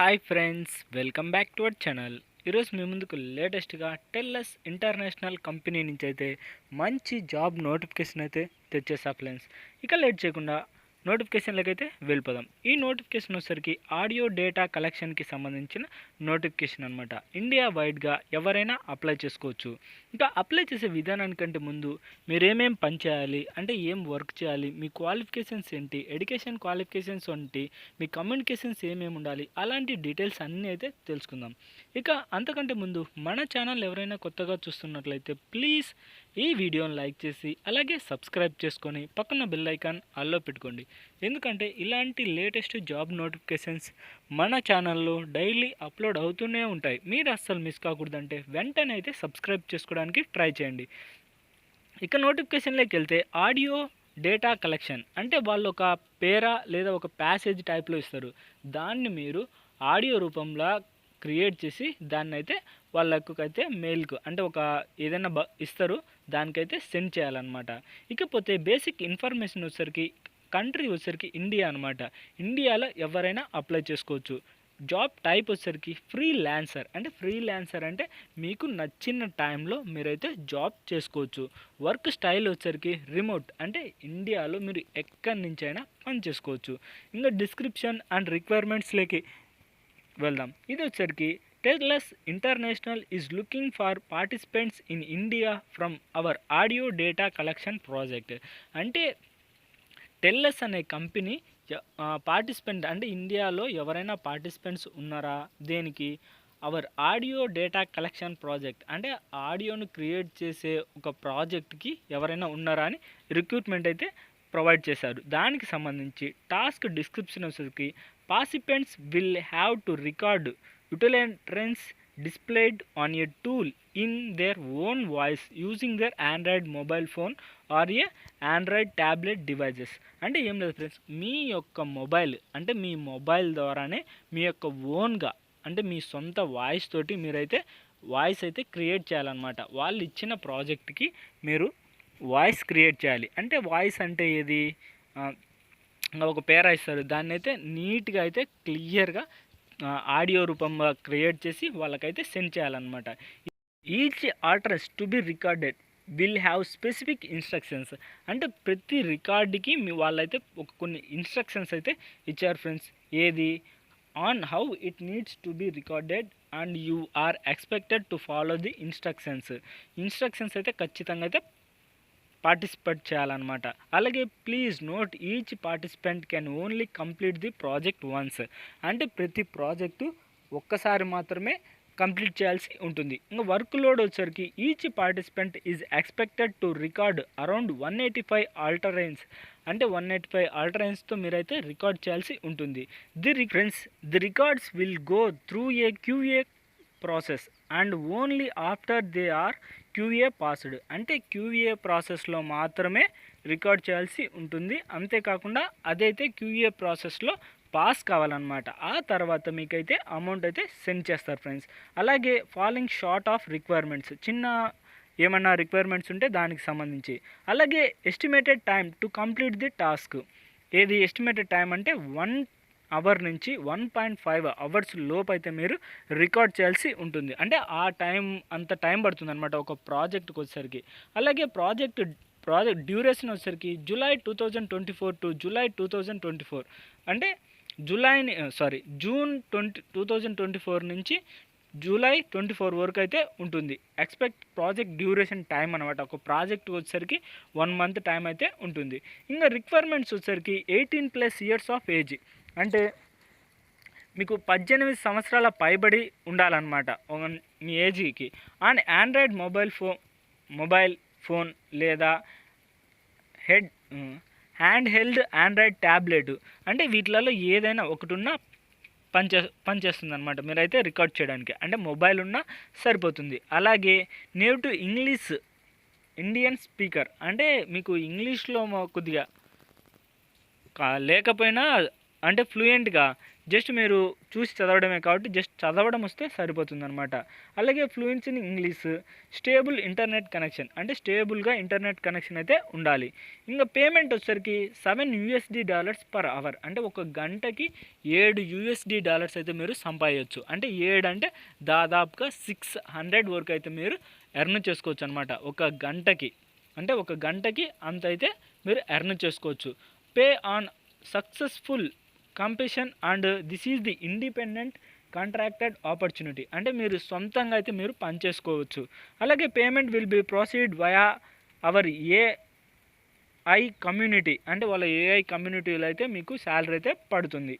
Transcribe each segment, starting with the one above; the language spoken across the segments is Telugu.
Hi friends welcome back to our channel. ఈరోజు మీ ముందుకు లేటెస్ట్గా టెల్లస్ ఇంటర్నేషనల్ కంపెనీ నుంచి అయితే మంచి జాబ్ నోటిఫికేషన్ అయితే తెచ్చేసా ఫ్రెండ్స్. ఇక లేట్ చేయకుండా నోటిఫికేషన్లకి అయితే వెళ్ళిపోదాం. ఈ నోటిఫికేషన్ వచ్చేసరికి ఆడియో డేటా కలెక్షన్కి సంబంధించిన నోటిఫికేషన్ అనమాట ఇండియా వైడ్గా ఎవరైనా అప్లై చేసుకోవచ్చు. ఇంకా అప్లై చేసే విధానానికంటే ముందు మీరు పని చేయాలి? అంటే ఏం వర్క్ చేయాలి? మీ క్వాలిఫికేషన్స్ ఏంటి? ఎడ్యుకేషన్ క్వాలిఫికేషన్స్ ఏంటి? మీ కమ్యూనికేషన్స్ ఏమేమి ఉండాలి? అలాంటి డీటెయిల్స్ అన్నీ అయితే తెలుసుకుందాం. ఇక అంతకంటే ముందు మన ఛానల్ ఎవరైనా కొత్తగా చూస్తున్నట్లయితే ప్లీజ్ ఈ వీడియోని లైక్ చేసి అలాగే సబ్స్క్రైబ్ చేసుకొని పక్కన బెల్ ఐకాన్ ఆల్లో పెట్టుకోండి. ఎందుకంటే ఇలాంటి లేటెస్ట్ జాబ్ నోటిఫికేషన్స్ మన ఛానల్లో డైలీ అప్లోడ్ అవుతూనే ఉంటాయి. మీరు అస్సలు మిస్ కాకూడదంటే వెంటనే అయితే సబ్స్క్రైబ్ చేసుకోవడానికి ట్రై చేయండి. ఇక నోటిఫికేషన్లోకి వెళ్తే ఆడియో డేటా కలెక్షన్ అంటే వాళ్ళు ఒక పేరా లేదా ఒక ప్యాసేజ్ టైప్లో ఇస్తారు. దాన్ని మీరు ఆడియో రూపంలో క్రియేట్ చేసి దాన్ని అయితే వాళ్ళకు అయితే మెయిల్కు అంటే ఒక ఏదైనా బ ఇస్తారు. దానికైతే సెండ్ చేయాలన్నమాట. ఇకపోతే బేసిక్ ఇన్ఫర్మేషన్ వచ్చేసరికి కంట్రీ వచ్చేసరికి ఇండియా అనమాట ఇండియాలో ఎవరైనా అప్లై చేసుకోవచ్చు. జాబ్ టైప్ వచ్చేసరికి ఫ్రీ ల్యాన్సర్ అంటే ఫ్రీ ల్యాన్సర్ అంటే మీకు నచ్చిన టైంలో మీరైతే జాబ్ చేసుకోవచ్చు. వర్క్ స్టైల్ వచ్చేసరికి రిమోట్ అంటే ఇండియాలో మీరు ఎక్కడి నుంచైనా పని చేసుకోవచ్చు. ఇంకా డిస్క్రిప్షన్ అండ్ రిక్వైర్మెంట్స్లోకి వెళ్దాం. ఇది వచ్చేసరికి Tellus international is looking for participants in India from our audio data collection project అంటే టెల్లస్ అనే కంపెనీ పార్టిసిపెంట్ అంటే ఇండియాలో ఎవరైనా పార్టిసిపెంట్స్ ఉన్నారా? దేనికి? Our audio data collection project అంటే ఆడియోను క్రియేట్ చేసే ఒక ప్రాజెక్ట్కి ఎవరైనా ఉన్నారా అని రిక్రూట్మెంట్ అయితే ప్రొవైడ్ చేశారు. దానికి సంబంధించి టాస్క్ డిస్క్రిప్షన్ వచ్చేసరికి participants will have to record utterances displayed on a tool in their own voice using their Android mobile phone or a Android tablet devices అంటే ఏం లేదు ఫ్రెండ్స్ మీ యొక్క మొబైల్ అంటే మీ మొబైల్ ద్వారానే మీ యొక్క ఓన్గా అంటే మీ సొంత వాయిస్ తోటి మీరైతే వాయిస్ అయితే క్రియేట్ చేయాలన్నమాట. వాళ్ళు ఇచ్చిన ప్రాజెక్ట్కి మీరు వాయిస్ క్రియేట్ చేయాలి. అంటే వాయిస్ అంటే ఏది? ఒక పేర ఇస్తారు. దాన్ని అయితే నీట్గా అయితే క్లియర్గా ఆడియో రూపంగా క్రియేట్ చేసి వాళ్ళకైతే సెండ్ చేయాలన్నమాట. Each utterances to be recorded will have specific instructions. అంటే ప్రతి రికార్డుకి మీ వాళ్ళైతే ఒక కొన్ని ఇన్స్ట్రక్షన్స్ అయితే ఇచ్చారు ఫ్రెండ్స్. ఏది? On how it needs to be recorded and you are expected to follow the instructions. Instructions అయితే ఖచ్చితంగా అయితే పార్టిసిపేట్ చేయాలన్నమాట. అలాగే please note each participant can only complete the project once. అంటే ప్రతి ప్రాజెక్టు ఒక్కసారి మాత్రమే కంప్లీట్ చేయాల్సి ఉంటుంది. ఇంకా వర్క్ లోడ్ వచ్చరికి each participant is expected to record around one eighty five utterances. అంటే వన్ ఎయిటీ ఫైవ్ ఆల్టరైన్స్తో మీరైతే రికార్డ్ చేయాల్సి ఉంటుంది. The reference the records will go through a QA process. And only after they are QA passed అంటే క్యూఏ ప్రాసెస్లో మాత్రమే రికార్డ్ చేయాల్సి ఉంటుంది. అంతేకాకుండా అదైతే క్యూఏ ప్రాసెస్లో పాస్ కావాలన్నమాట. ఆ తర్వాత మీకైతే అమౌంట్ అయితే సెండ్ చేస్తారు ఫ్రెండ్స్. అలాగే ఫాలోయింగ్ షార్ట్ ఆఫ్ రిక్వైర్మెంట్స్. చిన్న ఏమన్నా రిక్వైర్మెంట్స్ ఉంటే దానికి సంబంధించి. అలాగే estimated time to complete the task. ఏది ఎస్టిమేటెడ్ టైం అంటే వన్ అవర్ నుంచి వన్ పాయింట్ ఫైవ్ అవర్స్ లోపు అయితే మీరు రికార్డ్ చేయాల్సి ఉంటుంది. అంటే ఆ టైం అంత టైం పడుతుంది అనమాట ఒక ప్రాజెక్ట్కి వచ్చేసరికి. అలాగే ప్రాజెక్ట్ ప్రాజెక్ట్ డ్యూరేషన్ వచ్చేసరికి July two thousand twenty four to July two thousand twenty four. అంటే జూలైని sorry June twenty two thousand twenty four నుంచి జూలై ట్వంటీ ఫోర్ వరకు అయితే ఉంటుంది. ఎక్స్పెక్ట్ ప్రాజెక్ట్ డ్యూరేషన్ టైం అనమాట ఒక ప్రాజెక్ట్ వచ్చేసరికి వన్ మంత్ టైం అయితే ఉంటుంది. ఇంకా రిక్వైర్మెంట్స్ వచ్చేసరికి eighteen plus years of age. అంటే మీకు పద్దెనిమిది సంవత్సరాల పైబడి ఉండాలన్నమాట మీ ఏజీకి. And Android mobile phone mobile phone లేదా head hand held Android tablet అంటే వీటిలలో ఏదైనా ఒకటి ఉన్నా పనిచే పనిచేస్తుంది అనమాట మీరైతే రికార్డ్ చేయడానికి. అంటే మొబైల్ ఉన్నా సరిపోతుంది. అలాగే native to English Indian speaker. అంటే మీకు ఇంగ్లీష్లో కొద్దిగా లేకపోయినా అంటే ఫ్లూయెంట్గా జస్ట్ మీరు చూసి చదవడమే కాబట్టి జస్ట్ చదవడం వస్తే సరిపోతుంది అనమాట అలాగే fluency in English stable internet connection అంటే స్టేబుల్గా ఇంటర్నెట్ కనెక్షన్ అయితే ఉండాలి. ఇంకా పేమెంట్ వచ్చేసరికి seven USD dollars per hour అంటే ఒక గంటకి ఏడు యూఎస్డి డాలర్స్ అయితే మీరు సంపాదించవచ్చు అంటే ఏడు అంటే దాదాపుగా సిక్స్ హండ్రెడ్ వరకు అయితే మీరు ఎర్న్ చేసుకోవచ్చు అనమాట ఒక గంటకి అంటే ఒక గంటకి అంత అయితే మీరు ఎర్న్ చేసుకోవచ్చు. Pay on successful completion and this is the independent contracted opportunity అంటే మీరు సొంతంగా అయితే మీరు పనిచేసుకోవచ్చు. అలాగే payment will be proceed via our AI community అంటే వాళ్ళ ఏఐ కమ్యూనిటీలో అయితే మీకు శాలరీ అయితే పడుతుంది.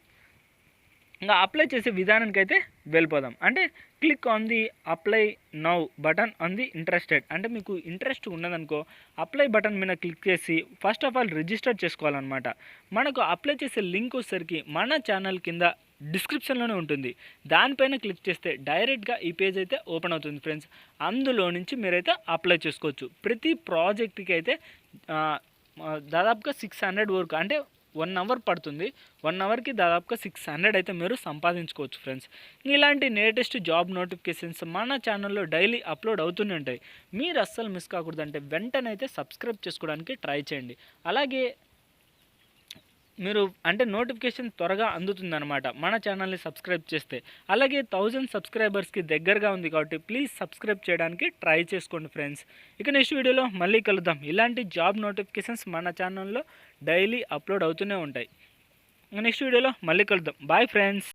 ఇంకా అప్లై చేసే విధానానికి అయితే వెళ్ళిపోదాం. అంటే click on the apply now button on the interested అంటే మీకు ఇంట్రెస్ట్ ఉన్నదనుకో అప్లై బటన్ మీద క్లిక్ చేసి ఫస్ట్ ఆఫ్ ఆల్ రిజిస్టర్ చేసుకోవాలన్నమాట. మనకు అప్లై చేసే లింక్ వచ్చేసరికి మన ఛానల్ కింద డిస్క్రిప్షన్లోనే ఉంటుంది. దానిపైన క్లిక్ చేస్తే డైరెక్ట్గా ఈ పేజ్ అయితే ఓపెన్ అవుతుంది ఫ్రెండ్స్ అందులో నుంచి మీరైతే అప్లై చేసుకోవచ్చు. ప్రతి ప్రాజెక్ట్కి అయితే దాదాపుగా సిక్స్ హండ్రెడ్ వరకు అంటే వన్ అవర్ పడుతుంది. వన్ అవర్కి దాదాపుగా సిక్స్ హండ్రెడ్ అయితే మీరు సంపాదించుకోవచ్చు ఫ్రెండ్స్. ఇలాంటి లేటెస్ట్ జాబ్ నోటిఫికేషన్స్ మన ఛానల్లో డైలీ అప్లోడ్ అవుతూనే ఉంటాయి. మీరు అస్సలు మిస్ కాకూడదంటే వెంటనే అయితే సబ్స్క్రైబ్ చేసుకోవడానికి ట్రై చేయండి. అలాగే మీరు అంటే నోటిఫికేషన్ త్వరగా అందుతుందన్నమాట. మన ఛానల్ని సబ్స్క్రైబ్ చేస్తే. అలాగే థౌజండ్ సబ్స్క్రైబర్స్కి దగ్గరగా ఉంది కాబట్టి ప్లీజ్ సబ్స్క్రైబ్ చేయడానికి ట్రై చేసుకోండి ఫ్రెండ్స్. ఇక నెక్స్ట్ వీడియోలో మళ్ళీ కలుద్దాం. ఇలాంటి జాబ్ నోటిఫికేషన్స్ మన ఛానల్లో డైలీ అప్లోడ్ అవుతూనే ఉంటాయి. నెక్స్ట్ వీడియోలో మళ్ళీ కలుద్దాం. Bye friends.